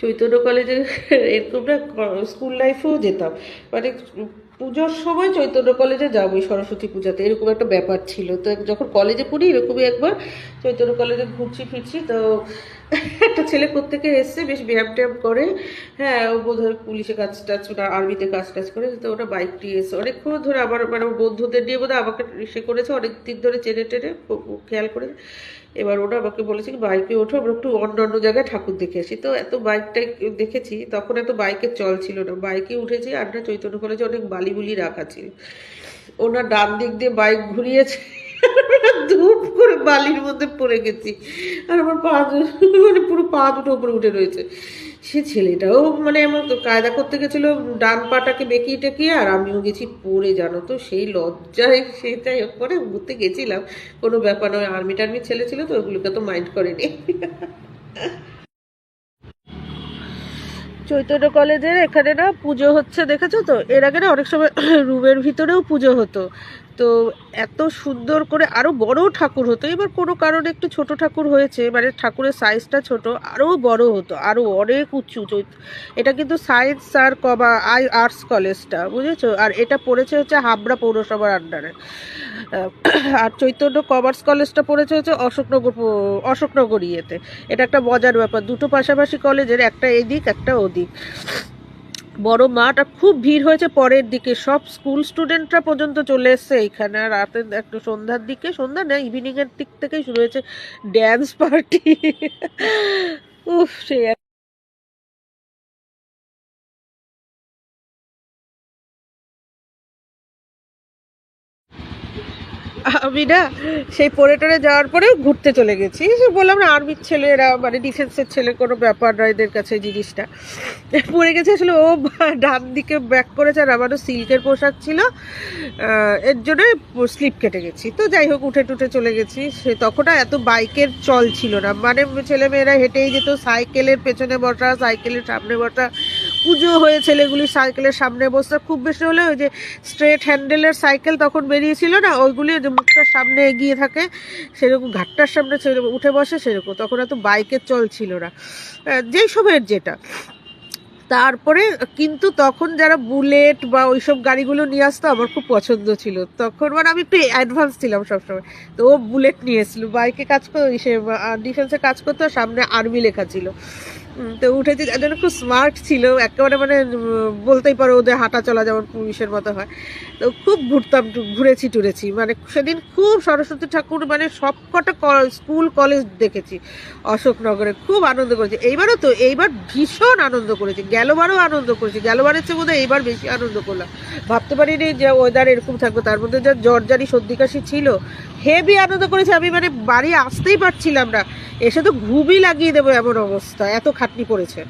চৈতন্য কলেজে এরকম না স্কুল লাইফেও যেতাম। মানে পুজোর সময় চৈতন্য কলেজে যাবোই, সরস্বতী পূজাতে। এরকম একটা ব্যাপার ছিল। তো যখন কলেজে পড়ি, এরকমই একবার চৈতন্য কলেজে ঘুরছি ফিরছি। তো একটা ছেলে কোত্থেকে এসছে, বেশ ব্যায়াম ট্যায়াম করে। হ্যাঁ ও বোধ হয় পুলিশে কাজ টাজ না আর্মিতে কাজ টাজ করে। তো ওটা বাইক নিয়ে এসে অনেকক্ষণ ধরে আমার মানে বন্ধুদের নিয়ে বোধ হয় আমাকে সে করেছে অনেক দিন ধরে চেনে টেনে খেয়াল করে। এবার ওরা আমাকে বলেছে কি বাইকে ওঠো, আমরা একটু অন্য অন্য জায়গায় ঠাকুর দেখে আসি। তো এত বাইকটাই দেখেছি, তখন এত বাইকের চল ছিল না। বাইকে উঠেছি না, চৈতন্য কলেজে অনেক বালি বুলি রাখা ছিল। ওনার ডান দিক দিয়ে বাইক ঘুরিয়েছে ধূপ করে বালির মধ্যে পড়ে গেছি। আর আমার পা মানে পুরো পা দুটো উপরে উঠে রয়েছে। সে ছেলেটাও মানে আমার কায়দা করতে গেছিল, ডান পাটাকে বেঁকিয়ে টেকিয়ে, আর আমিও গেছি পড়ে, জানো তো, সেই লজ্জায় সেটাই করে ঘুরতে গেছিলাম। কোনো ব্যাপার নয়, আর্মি টার্মি ছেলে ছিল তো, ওগুলোকে তো মাইন্ড করেনি। চৈতন্য কলেজের এখানে না পুজো হচ্ছে, দেখেছ তো? এর আগে না অনেক সময় রুমের ভিতরেও পুজো হতো। তো এত সুন্দর করে আরও বড় ঠাকুর হতো। এবার কোনো কারণে একটু ছোট ঠাকুর হয়েছে মানে ঠাকুরের সাইজটা ছোট আরও বড় হতো আরও অনেক উঁচু এটা কিন্তু সায়েন্স আর কবা আই আর্টস কলেজটা বুঝেছ? আর এটা পড়েছে হচ্ছে হাবড়া পৌরসভার আন্ডারে আর চৈতন্য কমার্স কলেজটা পড়েছে হচ্ছে অশোকনগর অশোকনগর ইয়েতে। এটা একটা মজার ব্যাপার, দুটো পাশাপাশি কলেজের একটা এদিক, একটা ওদিক। বড় মাঠ আর খুব ভিড় হয়েছে পরের দিকে। সব স্কুল স্টুডেন্টরা পর্যন্ত চলে এসছে এইখানে আর রাতে একটু সন্ধ্যার দিকে, সন্ধ্যা না ইভিনিং এর দিক থেকেই শুরু হয়েছে ড্যান্স পার্টি উফ সে আমি না সেই পরে টরে যাওয়ার পরে ঘুরতে চলে গেছি। বললাম, না আর্মির ছেলেরা মানে ডিফেন্সের ছেলে, কোনো ব্যাপার নয় এদের কাছে জিনিসটা। পড়ে গেছে, আসলে ও ডান দিকে ব্যাক করেছে, আর আমারও সিল্কের পোশাক ছিল। এর জন্য স্লিপ কেটে গেছি। তো যাই হোক, উঠে টুঠে চলে গেছি। সে তখন এত বাইকের চল ছিল না। মানে ছেলেমেয়েরা হেঁটেই যেত, সাইকেলের পেছনে বসা, সাইকেলের সামনে বসা পুজো হয়ে ছেলেগুলি সাইকেলের সামনে বসে, খুব বেশি হলে ওই যে স্ট্রেট হ্যান্ডেলের সাইকেল তখন বেরিয়েছিল না, ওইগুলি যে মুখটার সামনে এগিয়ে থাকে, সেরকম ঘাটটার সামনে উঠে বসে সেরকম, তখন এত বাইকের চল ছিল না। যেই সময়ের যেটা। তারপরে কিন্তু তখন যারা বুলেট বা ওইসব গাড়িগুলো নিয়ে আসতো আমার খুব পছন্দ ছিল। তখন মানে আমি একটু অ্যাডভান্স ছিলাম সবসময়। তো ও বুলেট নিয়ে এসেছিল, বাইকে কাজ করতো সে ডিফেন্সে কাজ করতো, সামনে আর্মি লেখা ছিল। তো উঠেছি জন্য খুব স্মার্ট ছিল। একেবারে মানে বলতেই পারো ওদের হাঁটা চলা যেমন পুলিশের মতো হয়। তো খুব ঘুরতাম ঘুরেছি, টুরেছি। মানে সেদিন খুব সরস্বতী ঠাকুর মানে সব কটা স্কুল, কলেজ দেখেছি। অশোকনগরে খুব আনন্দ করেছি। এইবারও তো, এইবার ভীষণ আনন্দ করেছি। গেলবারও আনন্দ করেছি। গেলবারের চেয়ে বোধহয় এইবার বেশি আনন্দ করলাম। ভাবতে পারিনি যে ওয়েদার এরকম থাকবে। তার মধ্যে যা জ্বরজারি সর্দি, কাশি ছিল হেভি আনন্দ করেছে। আমি মানে বাড়ি আসতেই পারছিলাম না। এসে তো ঘুমই লাগিয়ে দেবো এমন অবস্থা। এত খাটনি পড়েছে